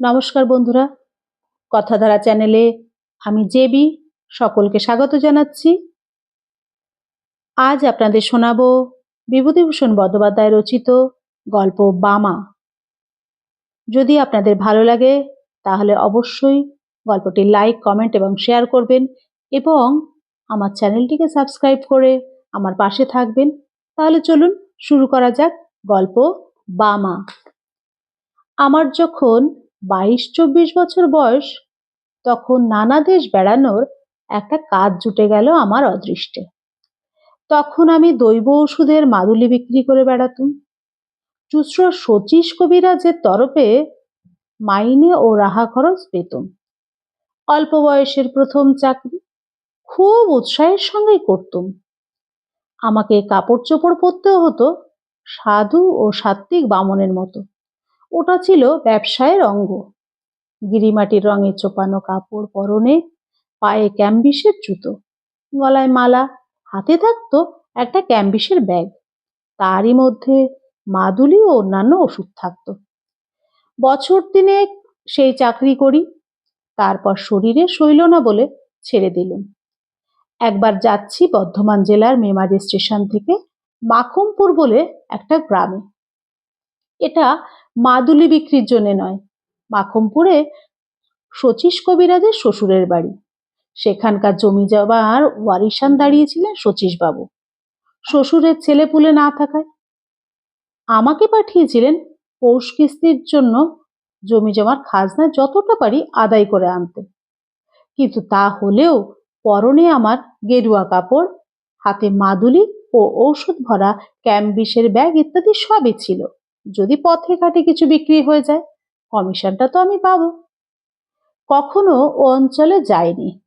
নমস্কার বন্ধুরা। কথাধারা চ্যানেলে আমি জেবি, সকলকে স্বাগত জানাচ্ছি। আজ আপনাদের শোনাবো বিভূতিভূষণ বন্দ্যোপাধ্যায় রচিত গল্প বামা। যদি আপনাদের ভালো লাগে, তাহলে অবশ্যই গল্পটি লাইক, কমেন্ট এবং শেয়ার করবেন এবং আমার চ্যানেলটিকে সাবস্ক্রাইব করে আমার পাশে থাকবেন। তাহলে চলুন শুরু করা যাক গল্প বামা। আমার যখন বাইশ চব্বিশ বছর বয়স, তখন নানা দেশ বেড়ানোর একটা কাজ জুটে গেল আমার অদৃষ্টে। তখন আমি দৈব ওষুধের মাদুলি বিক্রি করে বেড়াতুম। চুচড়ো শচীশ কবিরাজের তরফে মাইনে ও রাহা খরচ পেতুম। অল্প বয়সের প্রথম চাকরি খুব উৎসাহের সঙ্গেই করতুম। আমাকে কাপড় চোপড় পরতেও হতো সাধু ও সাত্ত্বিক বামনের মতো। ওটা ছিল ব্যবসায়ের অঙ্গ। গিরিমাটির রঙে চোপানো কাপড় পরনে পায়ে ক্যাম্বিসের জুতো, গলায় মালা, হাতে থাকতো একটা ক্যাম্বিসের ব্যাগ। তারই মধ্যে মাদুলি ও অন্যান্য ওষুধ থাকতো। বছর তিনেক সেই চাকরি করি, তারপর শরীরে সইল না বলে ছেড়ে দিলুম। একবার যাচ্ছি বর্ধমান জেলার মেমারি স্টেশন থেকে মাখমপুর বলে একটা গ্রামে। এটা মাদুলি বিক্রির জন্য নয়। মাখমপুরে শচীশ কবিরাজের শ্বশুরের বাড়ি। সেখানকার জমি জমার ওয়ারিশান দাঁড়িয়েছিলেন শচীশবাবু। শ্বশুরের ছেলে পুলে না থাকায়। আমাকে পাঠিয়েছিলেন পৌষ কিস্তির জন্য জমি জমার খাজনা যতটা পারি আদায় করে আনতে। কিন্তু তা হলেও পরনে আমার গেরুয়া কাপড়, হাতে মাদুলি ও ঔষধ ভরা ক্যাম্বিসের ব্যাগ ইত্যাদি সবই ছিল। যদি পথে ঘাটে কিছু বিক্রি হয়ে যায়, কমিশনটা তো আমি পাবো। কখনো ও অঞ্চলে যায়নি।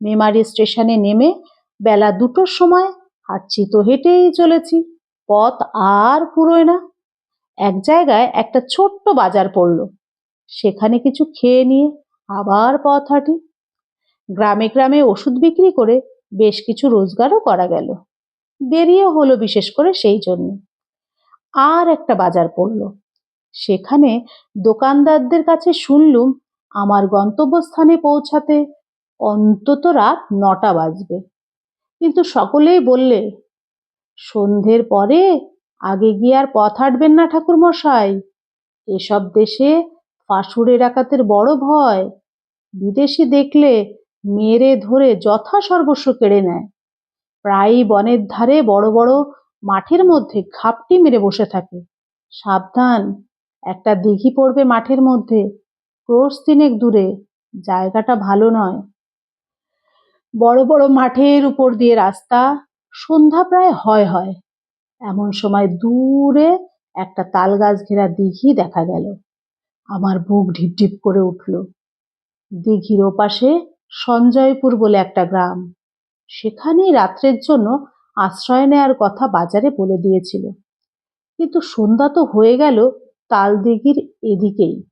মেমারি স্টেশনে নেমে বেলা দুটোর সময় হাঁটছি তো হেঁটেই চলেছি। পথ আর পুরোয় না। এক জায়গায় একটা ছোট্ট বাজার পড়ল। সেখানে কিছু খেয়ে নিয়ে আবার পথ হাঁটি। গ্রামে গ্রামে ওষুধ বিক্রি করে বেশ কিছু রোজগারও করা গেল। দেরিও হলো বিশেষ করে সেই জন্য। আর একটা বাজার পড়ল। সেখানে দোকানদারদের কাছে শুনলুম, আমার গন্তব্যস্থানে পৌঁছাতে অন্তত রাত নটা বাজবে। কিন্তু সকলেই বললে, সন্ধ্যের পরে আগে গিয়ে আর পথ হাঁটবেন না ঠাকুর মশাই এসব দেশে ফাঁসুড়ে ডাকাতের বড় ভয়। বিদেশি দেখলে মেরে ধরে যথা সর্বস্ব কেড়ে নেয়। প্রায়ই বনের ধারে বড় বড় মাঠের মধ্যে ঘাপটি মেরে বসে থাকে। সাবধান, একটা দিঘি পড়বে মাঠের মধ্যে। ক্রোশ তিনেক দূরে, জায়গাটা ভালো নয়। বড় বড় মাঠের উপর দিয়ে রাস্তা সন্ধ্যা প্রায় হয় হয়। এমন সময় দূরে একটা তাল গাছ ঘেরা দিঘি দেখা গেল। আমার বুক ঢিপ ঢিপ করে উঠল। দিঘির ওপাশে সঞ্জয়পুর বলে একটা গ্রাম। সেখানেই রাত্রের জন্য আশ্রয় নেয়ার কথা বাজারে বলে দিয়েছিল। কিন্তু সন্ধ্যা তো হয়ে গেল তাল দিঘির এদিকেই।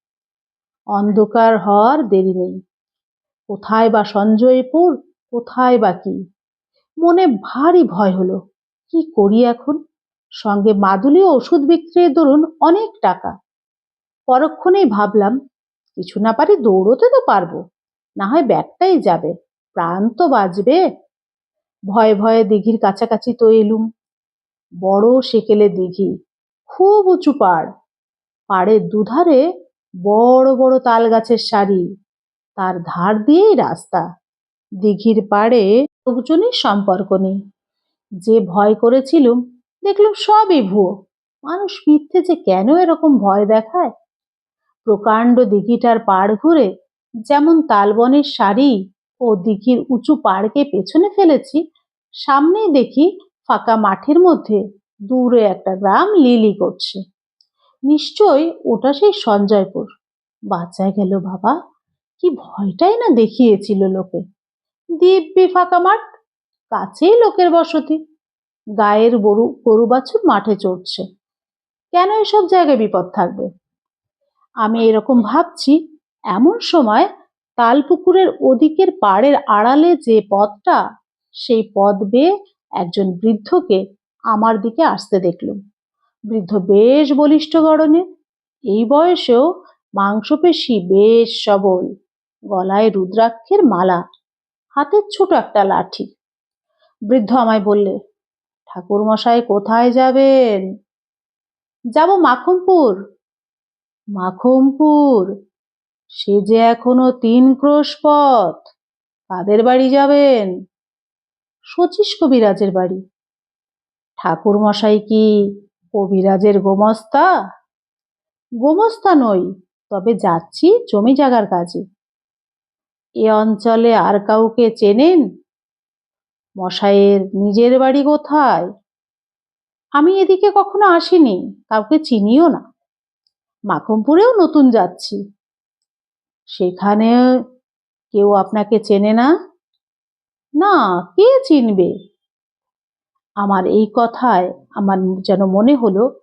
অন্ধকার হওয়ার দেরি নেই। কোথায় বা সঞ্জয়পুর, কোথায় বা কি? মনে ভারী ভয় হলো, কি করি এখন? সঙ্গে মাদুলি ওষুধ বিক্রির দরুন অনেক টাকা। পরক্ষণেই ভাবলাম, কিছু না পারি দৌড়তে তো পারব, না হয় ব্যাগটাই যাবে, প্রাণ তো বাঁচবে। ভয়ে ভয়ে দিঘির কাছাকাছি তো এলুম। বড় সেকেলে দিঘি, খুব উঁচু পাড়। পাড়ের দুধারে বড় বড় তাল গাছের সারি। তার ধার দিয়েই রাস্তা। দিঘির পাড়ে লোকজনের সম্পর্ক নেই। যে ভয় করেছিলুম, দেখলুম সবই ভুয়ো। মানুষ মিথ্যে যে কেন এরকম ভয় দেখায়? প্রকাণ্ড দিঘিটার পাড় ঘুরে যেমন তালবনের সারি ও দিঘির উঁচু পাড়কে পেছনে ফেলেছি, সামনেই দেখি ফাঁকা মাঠের মধ্যে দূরে একটা গ্রাম লিলি করছে। নিশ্চয় ওটা সেই সঞ্জয়পুর। বাঁচায় গেল বাবা, কি ভয়টাই না দেখিয়েছিল লোকে। দিব্যি ফাঁকা মাঠ, কাছেই লোকের বসতি। গায়ের গরু গরু বাছুর মাঠে চড়ছে। কেন এসব জায়গায় বিপদ থাকবে? আমি এরকম ভাবছি, এমন সময় তালপুকুরের ওদিকের পাড়ের আড়ালে যে পথটা, সেই পথ বেয়ে একজন বৃদ্ধকে আমার দিকে আসতে দেখলুম। বৃদ্ধ বেশ বলিষ্ঠ গড়নের এই বয়সেও মাংসপেশি বেশ সবল। গলায় রুদ্রাক্ষের মালা হাতের ছোট একটা লাঠি। বৃদ্ধ আমায় বললে ঠাকুর মশাই কোথায় যাবেন? যাব মাখমপুর মাখমপুর সে যে এখনও তিন ক্রোশ পথ, কাদের বাড়ি যাবেন? শচীশ কবিরাজের বাড়ি। ঠাকুর মশাই কি কবিরাজের গোমস্তা? গোমস্তা নই, তবে যাচ্ছি জমি জাগার কাজে। এ অঞ্চলে আর কাউকে চেনেন? মশাইয়ের নিজের বাড়ি কোথায়? আমি এদিকে কখনো আসিনি, কাউকে চিনিও না। মাখমপুরেও নতুন যাচ্ছি। সেখানে কেউ আপনাকে চেনে না? না, কে চিনবে? আমার এই কথায় আমার যেন মনে হলো,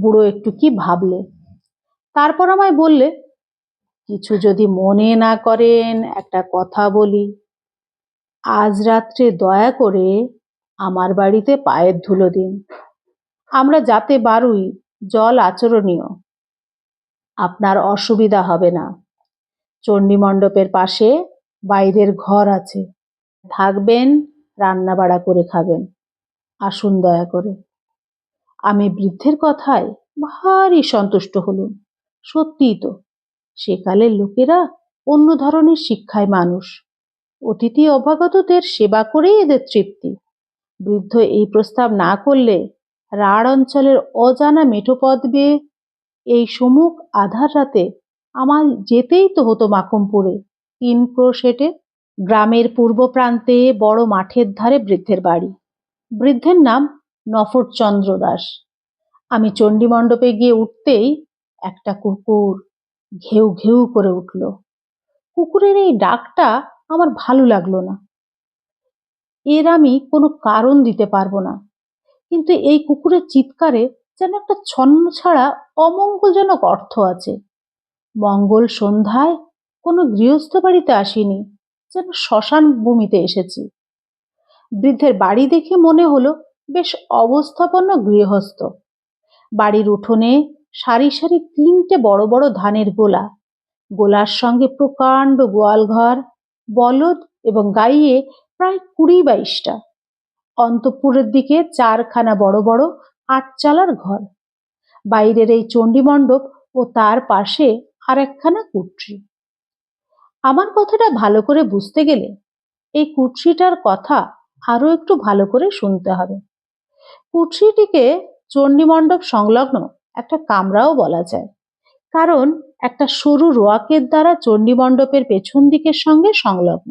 বুড়ো একটু কি ভাবলে। তারপর আমায় বললে, কিছু যদি মনে না করেন, একটা কথা বলি। আজ রাত্রে দয়া করে আমার বাড়িতে পায়ের ধুলো দিন। আমরা যাতে বারুই জল আচরণীয়। আপনার অসুবিধা হবে না। চণ্ডী মণ্ডপের পাশে বাইরের ঘর আছে। থাকবেন রান্না বাড়া করে খাবেন। আসুন দয়া করে। আমি বৃদ্ধের কথায় ভারী সন্তুষ্ট হলুম। সত্যিই তো, সেকালের লোকেরা অন্য ধরনের শিক্ষায় মানুষ। অতিথি অভ্যাগতদের সেবা করেই এদের তৃপ্তি। বৃদ্ধ এই প্রস্তাব না করলে রাঢ় অঞ্চলের অজানা মেঠো পথ বেয়ে এই সমুখ আধার রাতে আমার যেতেই তো হতো মাকমপুরে। তিন ক্রোশ গ্রামের পূর্ব প্রান্তে বড় মাঠের ধারে বৃদ্ধের বাড়ি। বৃদ্ধের নাম নফরচন্দ্র দাস। আমি চণ্ডী মণ্ডপে গিয়ে উঠতেই একটা কুকুর ঘেউ ঘেউ করে উঠল। কুকুরের এই ডাকটা আমার ভালো লাগল না। এর আমি কোনো কারণ দিতে পারব না। কিন্তু এই কুকুরের চিৎকারে যেন একটা ছন্ন ছাড়া অমঙ্গলজনক অর্থ আছে। মঙ্গল সন্ধ্যায় কোনো গৃহস্থ বাড়িতে আসিনি, যেন শ্মশান ভূমিতে এসেছি। বৃদ্ধের বাড়ি দেখে মনে হলো বেশ অবস্থাপন্ন গৃহস্থ। বাড়ির উঠোনে সারি সারি তিনটে বড় বড় ধানের গোলা, গোলার সঙ্গে প্রকাণ্ড গোয়াল ঘর বলদ এবং গাইয়ে প্রায় কুড়ি বাইশটা। অন্তপুরের দিকে চারখানা বড় বড় আটচালার ঘর। বাইরের এই চণ্ডীমণ্ডপ ও তার পাশে আর একখানা কুঠরি আমার কথাটা ভালো করে বুঝতে গেলে এই কুঠরিটার কথা আরও একটু ভালো করে শুনতে হবে। কুঠরিটিকে চণ্ডী মণ্ডপ সংলগ্ন একটা কামরাও বলা যায়। কারণ একটা সরু রোয়াকের দ্বারা চণ্ডী মণ্ডপের পেছন দিকের সঙ্গে সংলগ্ন।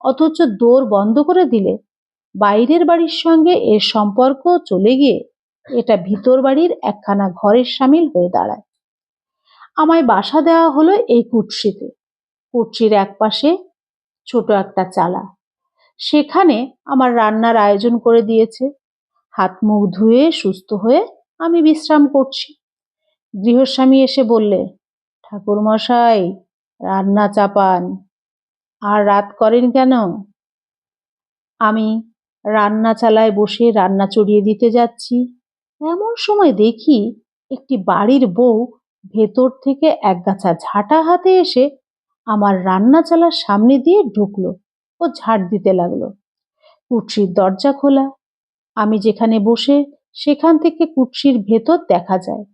অথচ দোর বন্ধ করে দিলে বাইরের বাড়ির সঙ্গে এর সম্পর্ক চলে গিয়ে এটা ভিতর বাড়ির একখানা ঘরের সামিল হয়ে দাঁড়ায়। আমায় বাসা দেওয়া হলো এই কুটসিতে কুটসির এক পাশে ছোট একটা চালা। সেখানে আমার রান্নার আয়োজন করে দিয়েছে। হাত মুখ ধুয়ে সুস্থ হয়ে আমি বিশ্রাম করছি। গৃহস্বামী এসে বললে ঠাকুর মশাই রান্না চাপান। আর রাত করেন কেন? আমি রান্না চালায় বসে রান্না চড়িয়ে দিতে যাচ্ছি। এমন সময় দেখি একটি বাড়ির বউ ভেতর থেকে একগাছা ঝাঁটা হাতে এসে আমার রান্না চালার সামনে দিয়ে ঢুকলো ও ঝাড় দিতে লাগল। কুটসির দরজা খোলা। আমি যেখানে বসে সেখান থেকে কুটসির ভেতর দেখা যায়।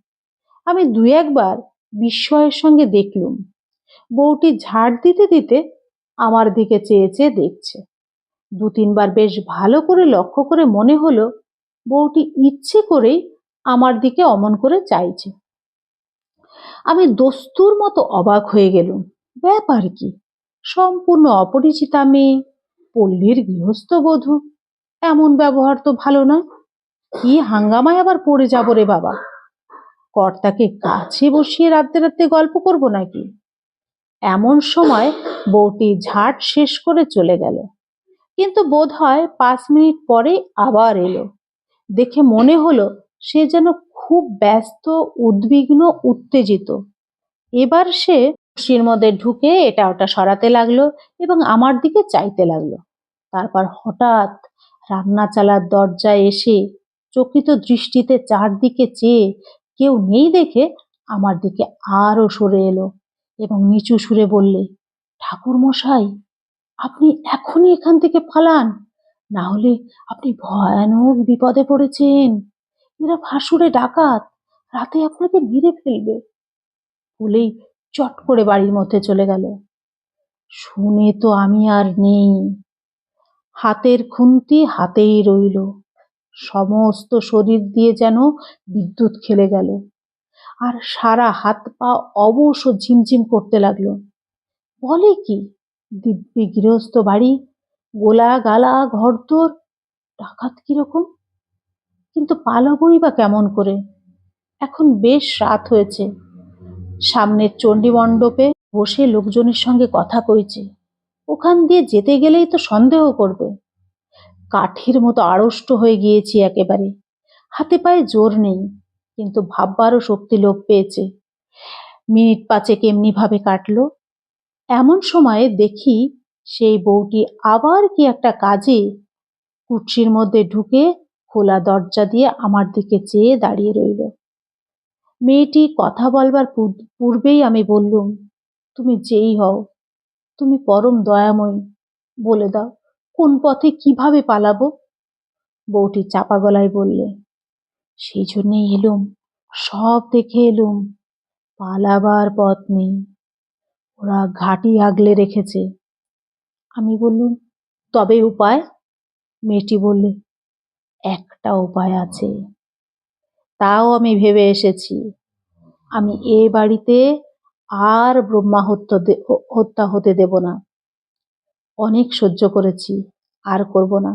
আমি দু একবার বিস্ময়ের সঙ্গে দেখলুম। বউটি ঝাড় দিতে দিতে আমার দিকে চেয়ে চেয়ে দেখছে। দু তিনবার বেশ ভালো করে লক্ষ্য করে মনে হলো বউটি ইচ্ছে করেই আমার দিকে অমন করে চাইছে। আমি দস্তুর মতো অবাক হয়ে গেলুম। ব্যাপার কি? সম্পূর্ণ অপরিচিতা মেয়ে পল্লীর গৃহস্থ বধূ, এমন ব্যবহার তো ভালো নয়। কি হাঙ্গামায় আবার পড়ে যাব রে বাবা? কর্তাকে কাছে বসিয়ে রাতে রাতে গল্প করব নাকি? এমন সময় বউটি ঝাট শেষ করে চলে গেল। কিন্তু বোধ হয় পাঁচ মিনিট পরে আবার এলো। দেখে মনে হলো সে যেন খুব ব্যস্ত, উদ্বিগ্ন, উত্তেজিত। এবার সে খুশির মধ্যে ঢুকে এটা ওটা সরাতে লাগল এবং আমার দিকে চাইতে লাগল। তারপর হঠাৎ রান্না চালার দরজায় এসে চকিত দৃষ্টিতে চারদিকে চেয়ে কেউ নেই দেখে আমার দিকে আরও সরে এলো এবং নিচু সুরে বললে, ঠাকুর মশাই, আপনি এখনই এখান থেকে পালান। না হলে আপনি ভয়ানক বিপদে পড়েছেন। এরা ফাঁসুরে ডাকাত। রাতে আপনাকে মেরে ফেলবে। বলেই চট করে বাড়ির মধ্যে চলে গেল। শুনে তো আমি আর নেই। হাতের খুন্তি হাতেই রইল। সমস্ত শরীর দিয়ে যেন বিদ্যুৎ খেলে গেল। আর সারা হাত পা অবশ ও ঝিমঝিম করতে লাগল। বলে কি, দিব্যি গৃহস্থ বাড়ি গোলা গালা ঘরদোর, ডাকাত কীরকম? কিন্তু পালাবই বা কেমন করে? এখন বেশ রাত হয়েছে। সামনের চণ্ডী মণ্ডপে বসে লোকজনের সঙ্গে কথা কইছে। ওখান দিয়ে যেতে গেলেই তো সন্দেহ করবে। কাঠির মতো আড়ষ্ট হয়ে গিয়েছি একেবারে। হাতে পায়ে জোর নেই, কিন্তু ভাববারও শক্তি লোপ পেয়েছে। মিনিট পাঁচেক এমনি ভাবে কাটলো। এমন সময়ে দেখি সেই বউটি আবার কি একটা কাজে কুর্সির মধ্যে ঢুকে খোলা দরজা দিয়ে আমার দিকে চেয়ে দাঁড়িয়ে রইল। মেয়েটি কথা বলবার পূর্বেই আমি বললুম, তুমি যেই হও, তুমি পরম দয়াময়ী, বলে দাও, কোন পথে কীভাবে পালাবো? বউটি চাপা গলায় বললে, সেই জন্যেই এলুম, সব দেখে এলুম, পালাবার পথ নেই, ওরা ঘাটি আগলে রেখেছে। আমি বললুম, তবে উপায়? মেয়েটি বললে একটা উপায় আছে। তাও আমি ভেবে এসেছি। আমি এ বাড়িতে আর ব্রহ্মা হত্যা হত্যা হতে দেব না। অনেক সহ্য করেছি, আর করব না।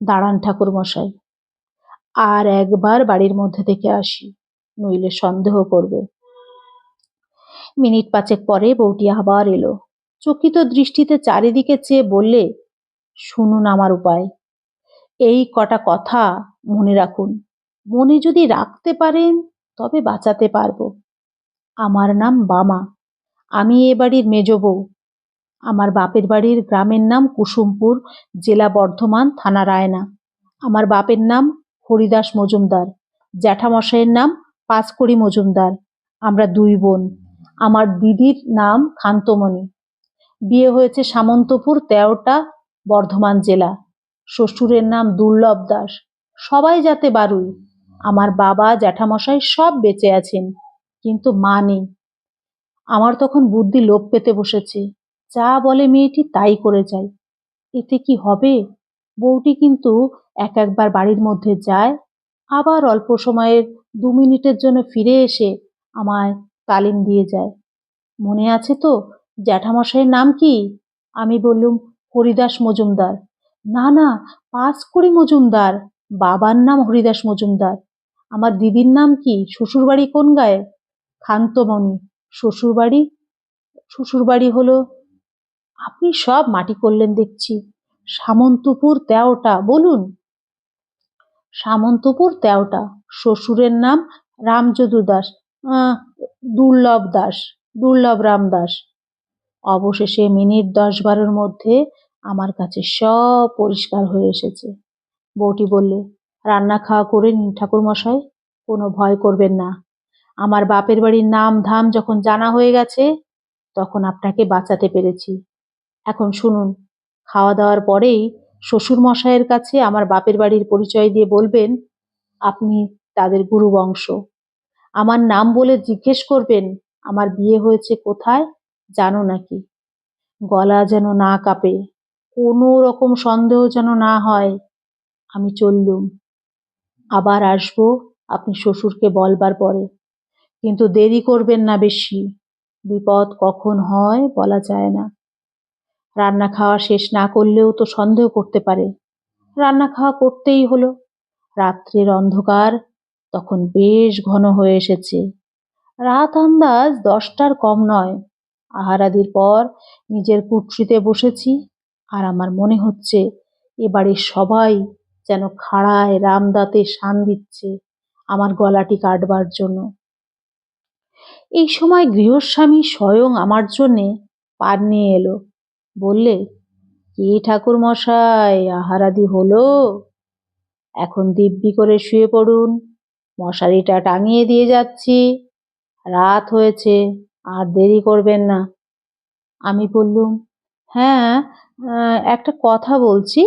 দাঁড়ান ঠাকুর মশাই, আর একবার বাড়ির মধ্যে থেকে আসি, নইলে সন্দেহ করবে। মিনিট পাঁচেক পরে বউটি আবার এলো। চকিত দৃষ্টিতে চারিদিকে চেয়ে বললে, শুনুন আমার উপায়। এই কটা কথা মনে রাখুন। মনে যদি রাখতে পারেন, তবে বাঁচাতে পারব। আমার নাম বামা। আমি এ বাড়ির মেজ বউ। আমার বাপের বাড়ির গ্রামের নাম কুসুমপুর, জেলা বর্ধমান, থানা রায়না। আমার বাপের নাম হরিদাস মজুমদার। জ্যাঠামশাইয়ের নাম পাঁচকড়ি মজুমদার। আমরা দুই বোন। আমার দিদির নাম খান্তমণি। বিয়ে হয়েছে সামন্তপুর, তেরোটা, বর্ধমান জেলা। শ্বশুরের নাম দুর্লভ দাস। সবাই যাতে বারুই। আমার বাবা, জ্যাঠামশাই সব বেঁচে আছেন, কিন্তু মা নেই। আমার তখন বুদ্ধি লোপ পেতে বসেছে। যা বলে মেয়েটি তাই করে যায়। এতে কি হবে? বউটি কিন্তু এক একবার বাড়ির মধ্যে যায়, আবার অল্প সময়ের দু মিনিটের জন্য ফিরে এসে আমায় তালিম দিয়ে যায়। মনে আছে তো, জ্যাঠামশাইয়ের নাম কি? আমি বললুম, হরিদাস মজুমদার। না না পাঁচ কুড়ি মজুমদার, বাবার নাম হরিদাস মজুমদার। আমার দিদির নাম কি? শ্বশুরবাড়ি কোন গায়ে খান্তমণি। শ্বশুরবাড়ি? শ্বশুরবাড়ি হলো, আপনি সব মাটি করলেন দেখছি। সামন্তপুর তেরোটা, বলুন। সামন্তপুর তেরোটা, শ্বশুরের নাম রামযদু দাস দুর্লভ দাস, দুর্লভ রাম দাস। অবশেষে মিনিট দশ বারোর মধ্যে আমার কাছে সব পরিষ্কার হয়ে এসেছে। বউটি বললে, রান্না খাওয়া করে নিন ঠাকুরমশাই, কোনো ভয় করবেন না। আমার বাপের বাড়ির নাম ধাম যখন জানা হয়ে গেছে, তখন আপনাকে বাঁচাতে পেরেছি। এখন শুনুন, খাওয়া দাওয়ার পরেই শ্বশুর মশাইয়ের কাছে আমার বাপের বাড়ির পরিচয় দিয়ে বলবেন, আপনি তাদের গুরু বংশ। আমার নাম বলে জিজ্ঞেস করবেন, আমার বিয়ে হয়েছে কোথায় জানো নাকি? গলা যেন না কাঁপে। কোনো রকম সন্দেহ যেন না হয়, আমি চললুম। আবার আসব, আপনি শ্বশুরকে বলবার পরে। কিন্তু দেরি করবেন না বেশি, বিপদ কখন হয় বলা যায় না। রান্না খাওয়া শেষ না করলেও তো সন্দেহ করতে পারে। রান্না খাওয়া করতেই হলো। রাত্রের অন্ধকার, তখন বেশ ঘন হয়ে এসেছে। রাত আন্দাজ দশটার কম নয়। আহারাদির পর নিজের কুঠরিতে বসেছি। আর আমার মনে হচ্ছে এ বাড়ির সবাই যেন খাড়ায় রামদাতে শান দিচ্ছে আমার গলাটি কাটবার জন্য। এই সময় গৃহস্বামী স্বয়ং আমার জন্যে পার নিয়ে এলো। বললে, কি ঠাকুর মশাই আহারাদি হলো? এখন দিব্যি করে শুয়ে পড়ুন, মশারিটা টাঙিয়ে দিয়ে যাচ্ছি। রাত হয়েছে, আর দেরি করবেন না। আমি বললুম হ্যাঁ একটা কথা বলছি।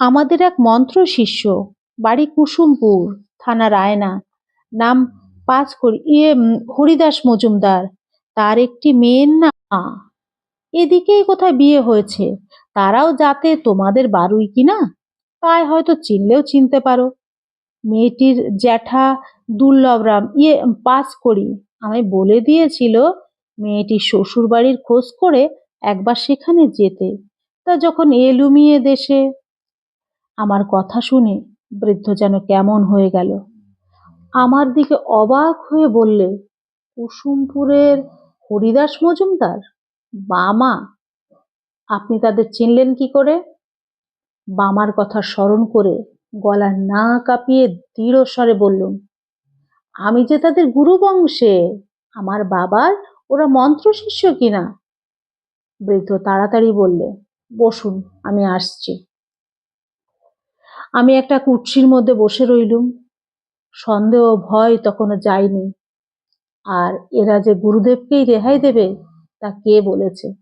আমাদের এক মন্ত্র শিষ্য, বাড়ি কুসুমপুর থানা রায়না নাম পাঁচ করি ইয়ে হরিদাস মজুমদার। তার একটি মেয়ের না এদিকেই কোথায় বিয়ে হয়েছে? তারাও যাতে তোমাদের বারুই কিনা তাই হয়তো চিনলেও চিনতে পারো। মেয়েটির জ্যাঠা দুর্লভরাম ইয়ে পাস করি। আমায় বলে দিয়েছিল মেয়েটির শ্বশুর বাড়ির খোঁজ করে একবার সেখানে যেতে। তা যখন এলুমিয়ে দেশে, আমার কথা শুনে বৃদ্ধ যেন কেমন হয়ে গেল। আমার দিকে অবাক হয়ে বললে, কুসুমপুরের হরিদাস মজুমদার? বামা, আপনি তাদের চিনলেন কি করে? বামার কথা স্মরণ করে গলা না কাঁপিয়ে দৃঢ় স্বরে বললুম, আমি যে তাদের গুরু বংশে আমার বাবার ওরা মন্ত্র শিষ্য কিনা? বৃদ্ধ তাড়াতাড়ি বললে, বসুন, আমি আসছি। আমি একটা কুর্সির মধ্যে বসে রইলুম। সন্দেহ ভয় তখনও যায়নি। আর এরা যে গুরুদেবকেই রেহাই দেবে, তা কে বলেছে?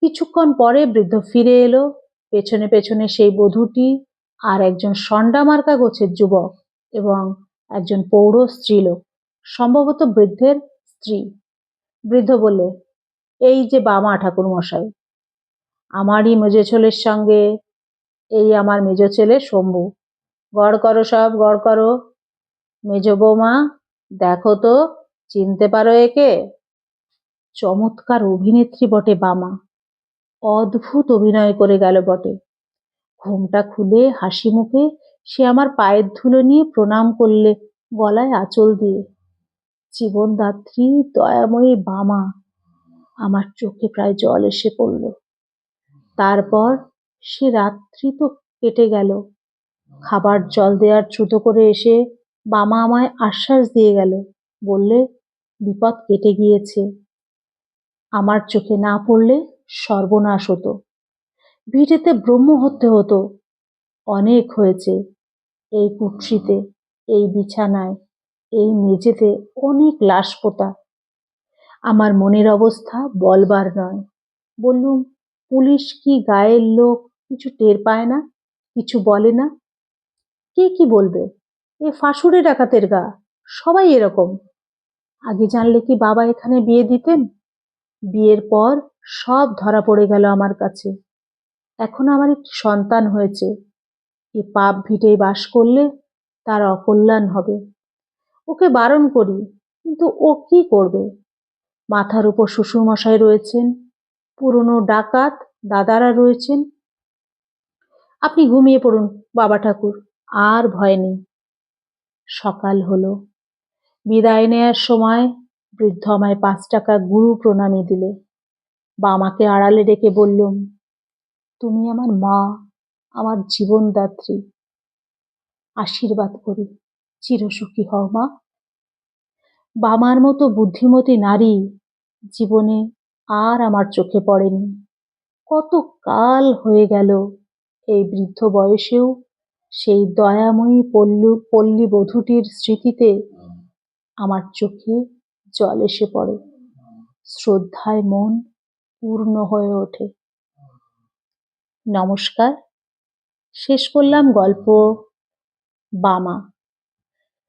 কিছুক্ষণ পরে বৃদ্ধ ফিরে এলো। পেছনে পেছনে সেই বধূটি আর একজন সন্ডামার্কা গোছের যুবক এবং একজন পৌর স্ত্রীলোক, সম্ভবত বৃদ্ধের স্ত্রী। বৃদ্ধ বললে এই যে বামা ঠাকুর মশাই আমারই মেজো ছেলের সঙ্গে, এই আমার মেজো ছেলে শম্ভু। গড় করো সব, গড় করো। মেজো বৌমা, দেখো তো, চিনতে পারো একে? চমৎকার অভিনেত্রী বটে বামা। অদ্ভুত অভিনয় করে গেল বটে। ঘোমটা খুলে, হাসি মুখে, সে আমার পায়ের ধুলো নিয়ে প্রণাম করলে গলায় আঁচল দিয়ে। জীবনদাত্রী, দয়াময়ী বামা। আমার চোখে প্রায় জল এসে পড়ল। তারপর সে রাত্রি তো কেটে গেল। খাবার জল দেওয়ার ছুতো করে এসে বামা আমায় আশ্বাস দিয়ে গেল, বললে, বিপদ কেটে গিয়েছে। আমার চোখে না পড়লে সর্বনাশ হতো। ভিটেতে ব্রহ্ম হতে হতো। অনেক হয়েছে। এই কুঠরিতে এই বিছানায়, এই মেঝেতে অনেক লাশ পোতা। আমার মনের অবস্থা বলবার নয়। বললুম, পুলিশ কি গায়ের লোক? কিছু টের পায় না? কিছু বলে না? কে কি বলবে? এ ফাঁসুড়ে ডাকাতের গা। সবাই এরকম। আগে জানলে কি বাবা এখানে বিয়ে দিতেন? বিয়ের পর সব ধরা পড়ে গেল আমার কাছে। এখন আমার একটি সন্তান হয়েছে। এ পাপ ভিটে বাস করলে তার অকল্যাণ হবে। ওকে বারণ করি, কিন্তু ও কি করবে? মাথার উপর শ্বশুরমশাই রয়েছেন, পুরনো ডাকাত দাদারা রয়েছেন। আপনি ঘুমিয়ে পড়ুন, বাবা ঠাকুর, আর ভয় নেই। সকাল হলো। বিদায় নেয়ার সময় বৃদ্ধ আমায় পাঁচ টাকা গুরু প্রণামী দিলে। বামাকে আড়ালে ডেকে বললুম, তুমি আমার মা, আমার জীবনদাত্রী। আশীর্বাদ করি। চিরসুখী হও মা। বামার মতো বুদ্ধিমতী নারী জীবনে আর আমার চোখে পড়েনি। কত কাল হয়ে গেল এই বৃদ্ধ বয়সেও সেই দয়াময়ী পল্লু, পল্লী বধূটির স্মৃতিতে আমার চোখে জল এসে পড়ে। শ্রদ্ধায় মন পূর্ণ হয়ে ওঠে। নমস্কার, শেষ করলাম গল্প বামা।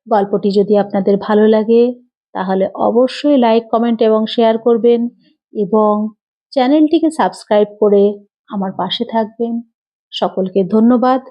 গল্পটি যদি আপনাদের ভালো লাগে তাহলে অবশ্যই লাইক কমেন্ট এবং শেয়ার করবেন এবং চ্যানেলটিকে সাবস্ক্রাইব করে আমার পাশে থাকবেন। সকলকে ধন্যবাদ।